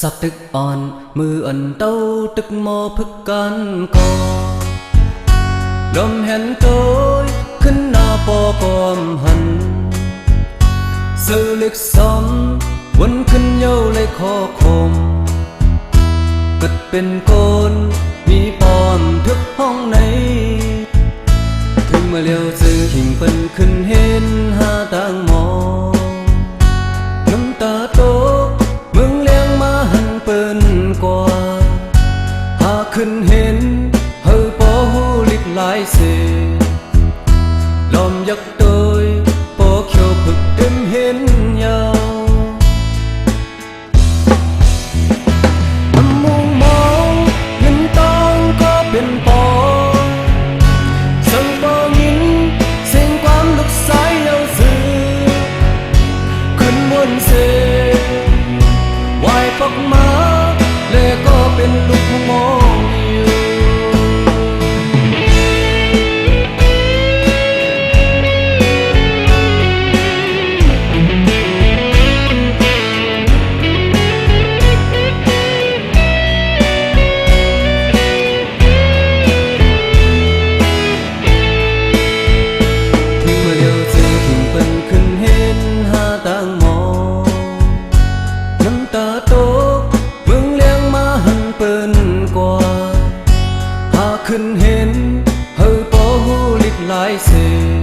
สักตึกอ่อน มืออ่อนเต้าตึกโมพึกกันกอดมเห็นโตยขึ้นหน้าปอปอมหันสื่อลึกซ้ำวนขึ้นเย้าเลยคอคมกึดเป็นโกน ขึ้นเห็นเฮอปอหูลิกหลายเสล ปิ้นกว่าหายเสียง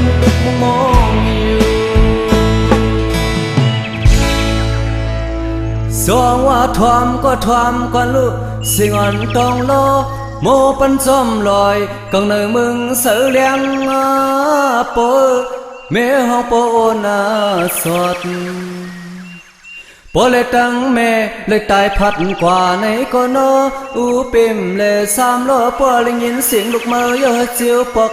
นลูกมองอยู่สวงว่าทวามก็ทวามก่อนลูกสิ่งอ่อนต้องรอโมปันจอมลอยกังเนยมึงเสือเลี้ยงอาโปเมห้องโปอนาสดปอเลยตั้งแม่เลยตายพัดกว่าในก็นอูปิมเลยสามล้อปอเลยยินเสียงลูกเมยเยอะเจียวปอก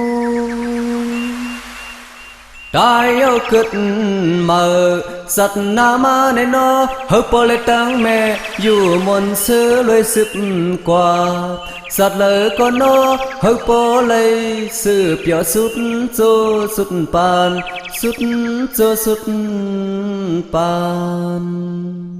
าวต้องล้อเจ็มเมื่อเกิดออกโมยังออกไปเยอะสูงขึ้นม